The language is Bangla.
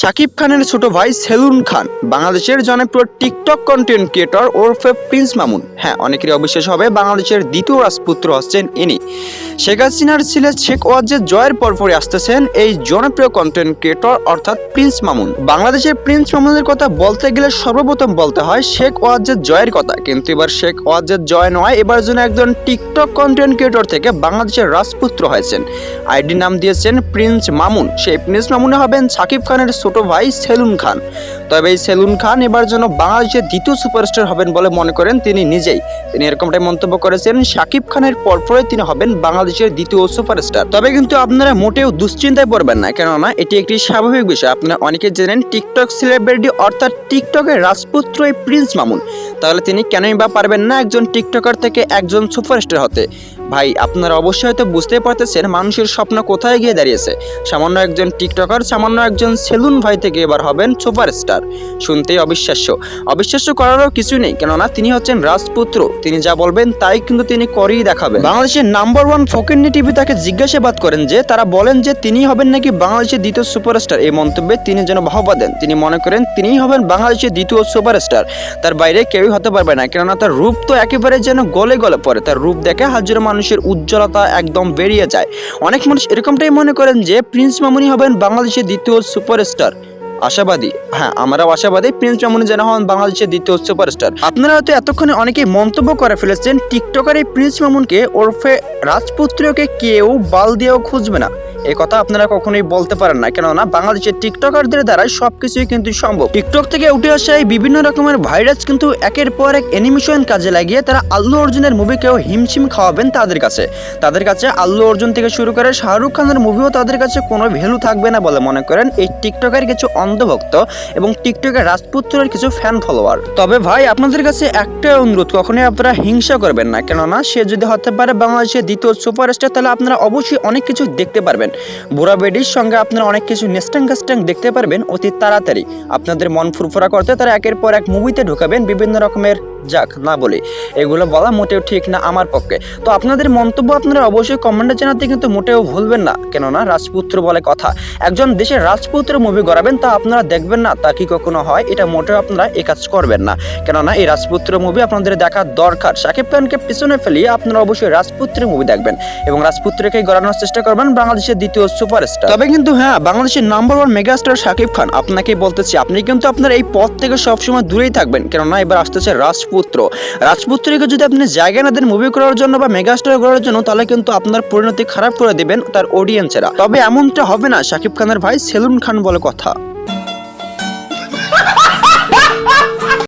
শাকিব খানের ছোট ভাই সেলুন খান, বাংলাদেশের জনপ্রিয় টিকটক কন্টেন্ট ক্রিয়েটর ওরফে প্রিন্স মামুন। হ্যাঁ অনেকেরই অবিশ্বাস হবে বাংলাদেশের দ্বিতীয় রাজপুত্র হচ্ছেন ইনি। শেখ হাসিনার ছেলে শেখ ওয়াজেদ জয়ের পরপরই আসতেছেন এই জনপ্রিয় কন্টেন্ট ক্রিয়েটর অর্থাৎ প্রিন্স মামুন। বাংলাদেশের প্রিন্স মামুনের কথা বলতে গেলে সর্বপ্রথম বলতে হয় শেখ ওয়াজেদ জয়ের কথা। কিন্তু এবার শেখ ওয়াজেদ জয় নয়, এবার যেন একজন টিকটক কন্টেন্ট ক্রিয়েটর থেকে বাংলাদেশের রাজপুত্র হয়েছেন। আইডি নাম দিয়েছেন প্রিন্স মামুন। সেই প্রিন্স মামুনে হবেন সাকিব খানের ছোট ভাই সেলুন খান। তবে এই সেলুন খান এবার যেন বাংলাদেশের দ্বিতীয় সুপারস্টার হবেন বলে মনে করেন তিনি নিজেই। তিনি এরকমটাই মন্তব্য করেছেন সাকিব খানের পরপরে তিনি হবেন বাংলাদেশের দ্বিতীয় সুপারস্টার। তবে কিন্তু আপনারা মোটেও দুশ্চিন্তায় পড়বেন না, কেননা এটি একটি স্বাভাবিক বিষয়। আপনারা অনেকে জানেন টিকটক সেলিব্রিটি অর্থাৎ টিকটকের রাজপুত্র এই প্রিন্স মামুন। তাহলে তিনি কেনই বা পারবেন না একজন টিকটকার থেকে একজন সুপারস্টার হতে? ভাই, আপনারা অবশ্যই হয়তো বুঝতেই পারতেছেন মানুষের স্বপ্ন কোথায় গিয়ে দাঁড়িয়েছে। সামান্য একজন টিকটকার, সামান্য একজন সেলুন ভাই থেকে এবার হবেন সুপারস্টার। শুনতেই অবিশ্বাস্য। অবিশ্বাস্য করারও কিছু নেই, কেননা তিনি হচ্ছেন রাজপুত্র। তিনি যা বলবেন তাই কিন্তু তিনি করেই দেখাবেন। বাংলাদেশের নাম্বার ওয়ান ফকিরনি টিভি তাকে জিজ্ঞাসাবাদ করেন যে, তারা বলেন যে তিনি হবেন নাকি বাংলাদেশের দ্বিতীয় সুপারস্টার। এই মন্তব্যে তিনি যেন বাহবা দেন। তিনি মনে করেন তিনিই হবেন বাংলাদেশের দ্বিতীয় সুপারস্টার। তার বাইরে কেউই হতে পারবে না, কেননা তার রূপ তো একেবারে যেন গলে গলে পড়ে। তার রূপ দেখে হাজারো মানুষের উজ্জ্বলতা একদম বেরিয়ে যায়। অনেক মানুষ এরকমটাই মনে করেন যে প্রিন্স মামুনি হবেন বাংলাদেশের দ্বিতীয় সুপারস্টার। আশাবাদী। হ্যাঁ আমরাও আশাবাদী প্রিন্স মামুনি যেন হন বাংলাদেশের দ্বিতীয় সুপারস্টার। আপনারা হয়তো এতক্ষণে অনেকেই মন্তব্য করে ফেলেছেন, টিকটকার এই প্রিন্স মামুনকে ওরফে রাজপুত্রকে কেউ বাল দিয়েও খুঁজবে না। এই কথা আপনারা কখনোই বলতে পারেন না। কেননা বাংলাদেশের টিকটকারদের দ্বারাই সবকিছুই কিন্তু সম্ভব। টিকটক থেকে উঠে আসা এই বিভিন্ন রকমের ভাইরাস কিন্তু একের পর এক অ্যানিমেশন কাজে লাগিয়ে তারা আল্লু অর্জুনের মুভিকেও হিমশিম খাওয়াবেন তাদের কাছে। তাদের কাছে আল্লু অর্জুন থেকে শুরু করে শাহরুখ খানের মুভিও তাদের কাছে কোনো ভ্যালু থাকবে না বলে মনে করেন এই টিকটকের কিছু অন্ধভক্ত এবং টিকটকের রাজপুত্রের কিছু ফ্যান ফলোয়ার তবে ভাই, আপনাদের কাছে একটা অনুরোধ, কখনোই আপনারা হিংসা করবেন না। কেননা সে যদি হতে পারে বাংলাদেশের দ্বিতীয় সুপারস্টার তাহলে আপনারা অবশ্যই অনেক কিছু দেখতে পারবেন। বুড়া বেডির সঙ্গে আপনারা অনেক কিছু নেস্টাং কাস্টাং দেখতে পারবেন অতি তাড়াতাড়ি। আপনাদের মন ফুরফুরা করতে তারা একের পর এক মুভিতে ঢুকাবেন, বিভিন্ন রকমের যাক, না বলি। এগুলো বলা মোটেও ঠিক না আমার পক্ষে। তো আপনাদের মন্তব্য আপনারা অবশ্যই কমেন্টে জানাতে কিন্তু মোটেও ভুলবেন না। কেননা রাজপুত্র বলে কথা। একজন দেশের রাজপুত্র মুভি গড়াবেন তা আপনারা দেখবেন না, তা কি কখনো হয়? এটা মোটেও আপনারা এ কাজ করবেন না। কেননা এই রাজপুত্র মুভি আপনাদের দেখা দরকার। শাকিব খানকে পিছনে ফেলিয়ে আপনারা অবশ্যই রাজপুত্র মুভি দেখবেন এবং রাজপুত্রকে গড়ানোর চেষ্টা করবেন বাংলাদেশের দ্বিতীয় সুপারস্টার। তবে কিন্তু হ্যাঁ বাংলাদেশের number one megastar Shakib Khan. আপনাকে বলতেছি, আপনি কিন্তু আপনার এই পথ থেকে সবসময় দূরেই থাকবেন। কেননা এবার আসতেছে রাজপুত্র। রাজপুত্রকে যদি আপনি জায়গা না দেন মুভি করার জন্য বা মেগাস্টার করার জন্য, তাহলে কিন্তু আপনার পরিণতি খারাপ করে দেবেন তার অডিয়েন্সেরা তবে এমনটা হবে না, শাকিব খানের ভাই সেলুন খান বলে কথা।